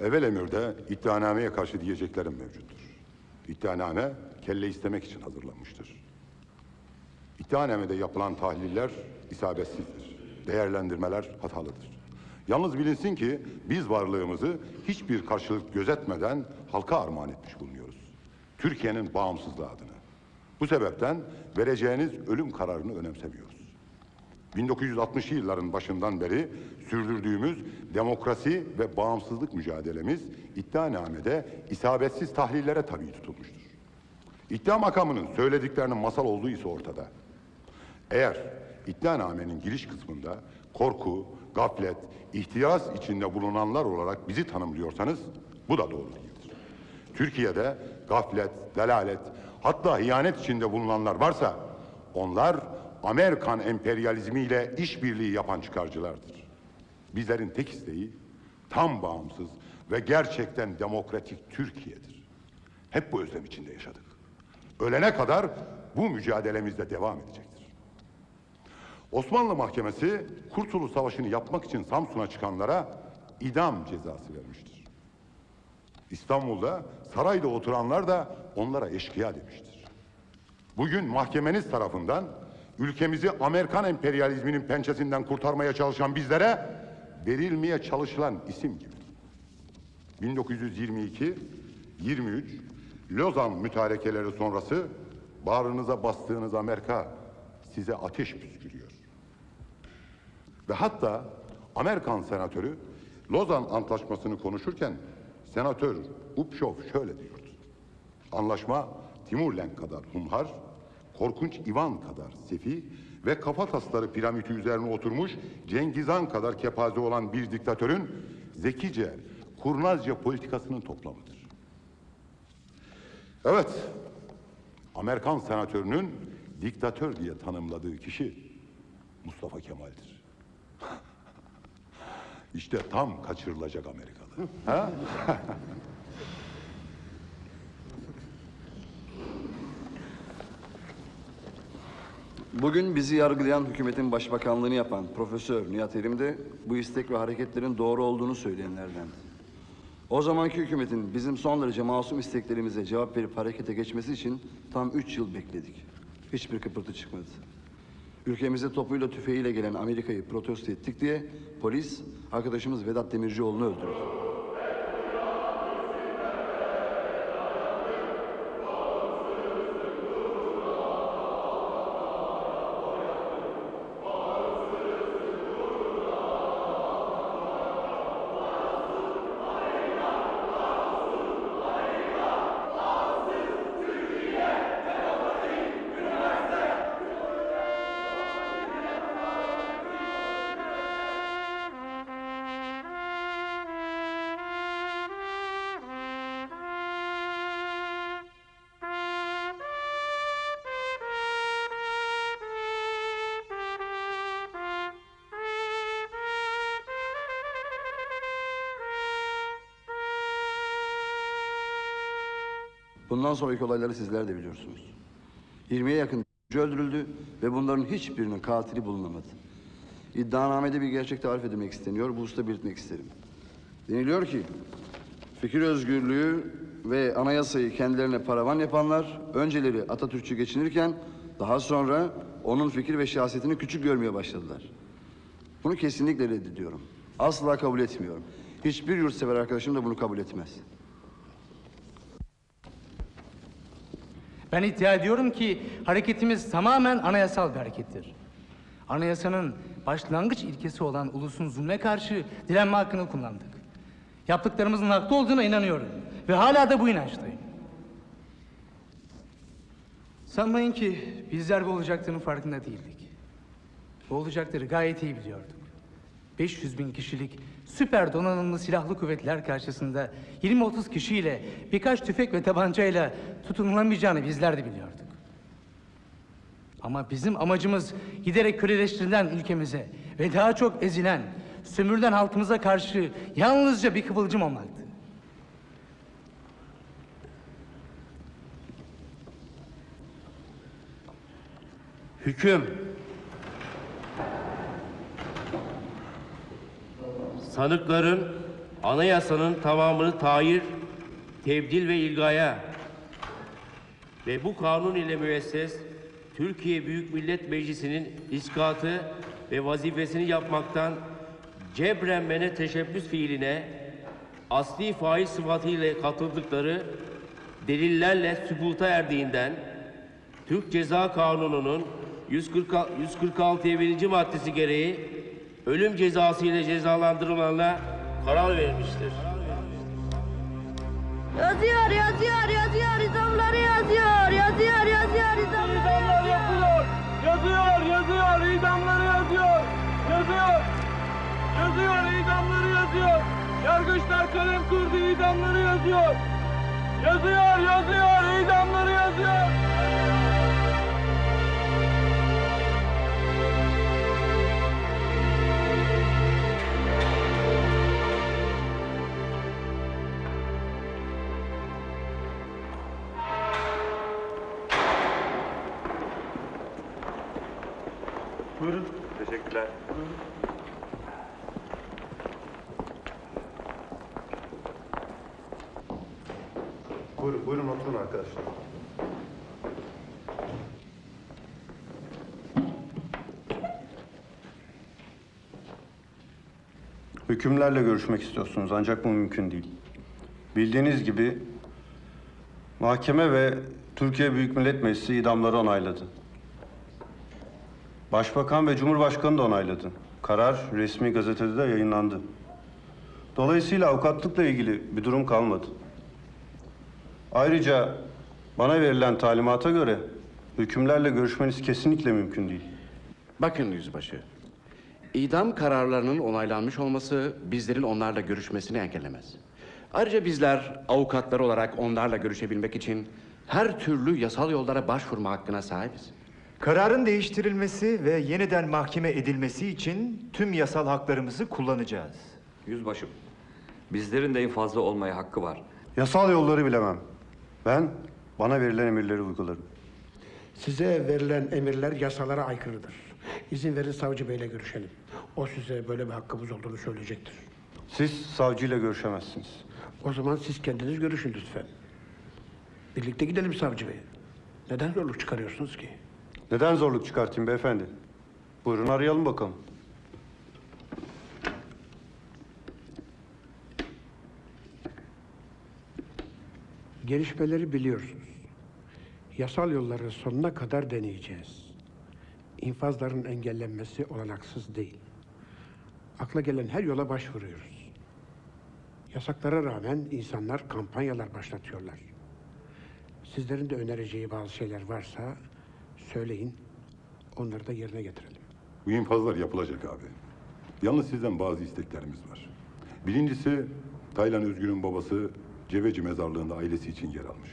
Evvel emirde iddianameye karşı diyeceklerim mevcuttur. İddianame kelle istemek için hazırlanmıştır. İddianamede yapılan tahliller isabetsizdir. Değerlendirmeler hatalıdır. Yalnız bilinsin ki biz varlığımızı hiçbir karşılık gözetmeden halka armağan etmiş bulunuyoruz. Türkiye'nin bağımsızlığı adına. Bu sebepten vereceğiniz ölüm kararını önemsemiyoruz. 1960'lı yılların başından beri sürdürdüğümüz demokrasi ve bağımsızlık mücadelemiz iddianamede isabetsiz tahlillere tabi tutulmuştur. İddia makamının söylediklerinin masal olduğu ise ortada. Eğer iddianamenin giriş kısmında korku, gaflet, ihtiras içinde bulunanlar olarak bizi tanımlıyorsanız bu da doğru değildir. Türkiye'de gaflet, delalet, hatta ihanet içinde bulunanlar varsa onlar Amerikan emperyalizmiyle işbirliği yapan çıkarcılardır. Bizlerin tek isteği tam bağımsız ve gerçekten demokratik Türkiye'dir. Hep bu özlem içinde yaşadık. Ölene kadar bu mücadelemizde devam edecektir. Osmanlı Mahkemesi Kurtuluş Savaşı'nı yapmak için Samsun'a çıkanlara idam cezası vermiştir. İstanbul'da sarayda oturanlar da onlara eşkıya demiştir. Bugün mahkemeniz tarafından ülkemizi Amerikan emperyalizminin pençesinden kurtarmaya çalışan bizlere verilmeye çalışılan isim gibi. 1922 23 Lozan mütarekeleri sonrası bağrınıza bastığınız Amerika size ateş püskürüyor. Ve hatta Amerikan senatörü Lozan Antlaşması'nı konuşurken senatör Upşov şöyle diyordu. Anlaşma Timurlenk kadar humhar, korkunç Ivan kadar sefi ve kafa tasları piramidi üzerine oturmuş Cengiz Han kadar kepaze olan bir diktatörün zekice, kurnazca politikasının toplamıdır. Evet, Amerikan senatörünün diktatör diye tanımladığı kişi Mustafa Kemal'dir. işte tam kaçırılacak Amerikalı. ha? Bugün bizi yargılayan hükümetin başbakanlığını yapan Profesör Nihat Erim de bu istek ve hareketlerin doğru olduğunu söyleyenlerden. O zamanki hükümetin bizim son derece masum isteklerimize cevap verip harekete geçmesi için tam üç yıl bekledik. Hiçbir kıpırtı çıkmadı. Ülkemize topuyla tüfeğiyle gelen Amerika'yı protesto ettik diye polis arkadaşımız Vedat Demircioğlu'nu öldürdü. Bundan sonraki olayları sizler de biliyorsunuz. 20'ye yakın öldürüldü ve bunların hiçbirinin katili bulunamadı. İddianamede bir gerçek tarif edilmek isteniyor, bu hususta belirtmek isterim. Deniliyor ki, fikir özgürlüğü ve anayasayı kendilerine paravan yapanlar, önceleri Atatürkçü geçinirken, daha sonra onun fikir ve siyasetini küçük görmeye başladılar. Bunu kesinlikle reddediyorum. Asla kabul etmiyorum. Hiçbir yurtsever arkadaşım da bunu kabul etmez. Ben iddia ediyorum ki hareketimiz tamamen anayasal bir harekettir. Anayasanın başlangıç ilkesi olan ulusun zulme karşı direnme hakkını kullandık. Yaptıklarımızın haklı olduğuna inanıyorum ve hala da bu inançtayım. Sanmayın ki bizler bu olacaklarının farkında değildik. Bu olacakları gayet iyi biliyorduk. 500 bin kişilik süper donanımlı silahlı kuvvetler karşısında 20-30 kişiyle birkaç tüfek ve tabancayla tutunulamayacağını bizler de biliyorduk. Ama bizim amacımız giderek köleleştirilen ülkemize ve daha çok ezilen, sömürülen halkımıza karşı yalnızca bir kıvılcım olmaktı. Hüküm. Sanıkların anayasanın tamamını tahir, tebdil ve ilgaya ve bu kanun ile müesses Türkiye Büyük Millet Meclisi'nin iskatı ve vazifesini yapmaktan cebren mene teşebbüs fiiline asli faiz sıfatıyla katıldıkları delillerle sübuta erdiğinden Türk Ceza Kanunu'nun 140 146 1. maddesi gereği ölüm cezası ile cezalandırılmalarına karar verilmiştir. Yazıyor, yazıyor, yazıyor, idamları yazıyor, yazıyor, yazıyor, idamları yazıyor. Yazıyor, yazıyor, idamları yazıyor. Yazıyor. Yazıyor, idamları yazıyor. Yargıçlar kalem kurdu, idamları yazıyor. Yazıyor, yazıyor, idamları yazıyor. Teşekkürler. Buyurun, buyurun oturun arkadaşlar. Hükümlerle görüşmek istiyorsunuz ancak bu mümkün değil. Bildiğiniz gibi mahkeme ve Türkiye Büyük Millet Meclisi idamları onayladı. Başbakan ve Cumhurbaşkanı da onayladı. Karar resmi gazetede de yayınlandı. Dolayısıyla avukatlıkla ilgili bir durum kalmadı. Ayrıca bana verilen talimata göre hükümlerle görüşmeniz kesinlikle mümkün değil. Bakın yüzbaşı, idam kararlarının onaylanmış olması bizlerin onlarla görüşmesini engellemez. Ayrıca bizler avukatlar olarak onlarla görüşebilmek için her türlü yasal yollara başvurma hakkına sahibiz. Kararın değiştirilmesi ve yeniden mahkeme edilmesi için tüm yasal haklarımızı kullanacağız. Yüzbaşım, bizlerin de infazlı olmaya hakkı var. Yasal yolları bilemem. Ben bana verilen emirleri uygularım. Size verilen emirler yasalara aykırıdır. İzin verin savcı beyle görüşelim. O size böyle bir hakkımız olduğunu söyleyecektir. Siz savcıyla görüşemezsiniz. O zaman siz kendiniz görüşün lütfen. Birlikte gidelim savcı bey. Neden zorluk çıkarıyorsunuz ki? Neden zorluk çıkartayım beyefendi? Buyurun arayalım bakalım. Gelişmeleri biliyorsunuz. Yasal yolları sonuna kadar deneyeceğiz. İnfazların engellenmesi olanaksız değil. Akla gelen her yola başvuruyoruz. Yasaklara rağmen insanlar kampanyalar başlatıyorlar. Sizlerin de önereceği bazı şeyler varsa söyleyin. Onları da yerine getirelim. Bu infazlar yapılacak abi. Yalnız sizden bazı isteklerimiz var. Birincisi, Taylan Özgür'ün babası Ceveci mezarlığında ailesi için yer almış.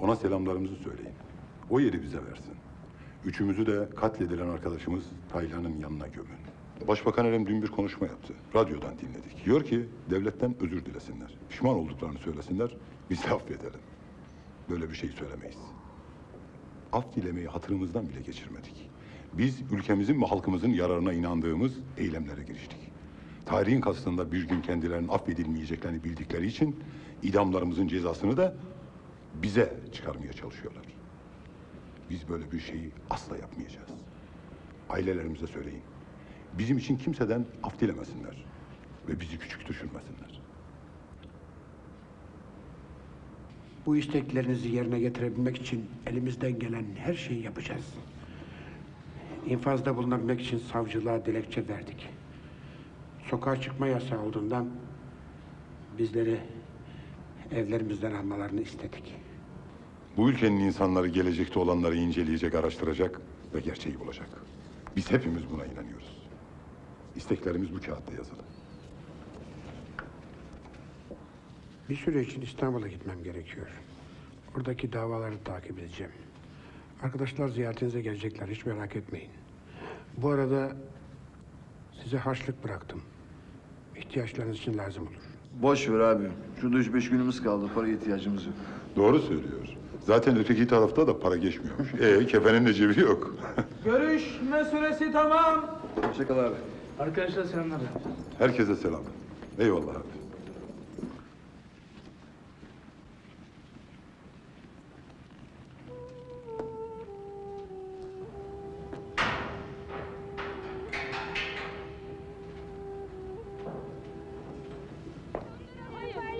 Ona selamlarımızı söyleyin. O yeri bize versin. Üçümüzü de katledilen arkadaşımız Taylan'ın yanına gömün. Başbakan Erem dün bir konuşma yaptı. Radyodan dinledik. Diyor ki devletten özür dilesinler. Pişman olduklarını söylesinler. Biz de affedelim. Böyle bir şey söylemeyiz. Af dilemeyi hatırımızdan bile geçirmedik. Biz ülkemizin ve halkımızın yararına inandığımız eylemlere giriştik. Tarihin kastında bir gün kendilerinin affedilmeyeceklerini bildikleri için idamlarımızın cezasını da bize çıkarmaya çalışıyorlar. Biz böyle bir şeyi asla yapmayacağız. Ailelerimize söyleyin. Bizim için kimseden af dilemesinler ve bizi küçük düşürmesinler. Bu isteklerinizi yerine getirebilmek için elimizden gelen her şeyi yapacağız. İnfazda bulunabilmek için savcılığa dilekçe verdik. Sokağa çıkma yasağı olduğundan bizleri evlerimizden almalarını istedik. Bu ülkenin insanları gelecekte olanları inceleyecek, araştıracak ve gerçeği bulacak. Biz hepimiz buna inanıyoruz. İsteklerimiz bu kağıtta yazılı. Bir süre için İstanbul'a gitmem gerekiyor. Oradaki davaları takip edeceğim. Arkadaşlar ziyaretinize gelecekler, hiç merak etmeyin. Bu arada size harçlık bıraktım. İhtiyaçlarınız için lazım olur. Boş ver abi. Şurada üç beş günümüz kaldı. Para ihtiyacımız yok. Doğru söylüyor. Zaten öteki tarafta da para geçmiyormuş. E kefenin de cebi yok. Görüşme süresi tamam. Hoşçakal abi. Arkadaşlar selamlar. Herkese selam. Eyvallah abi.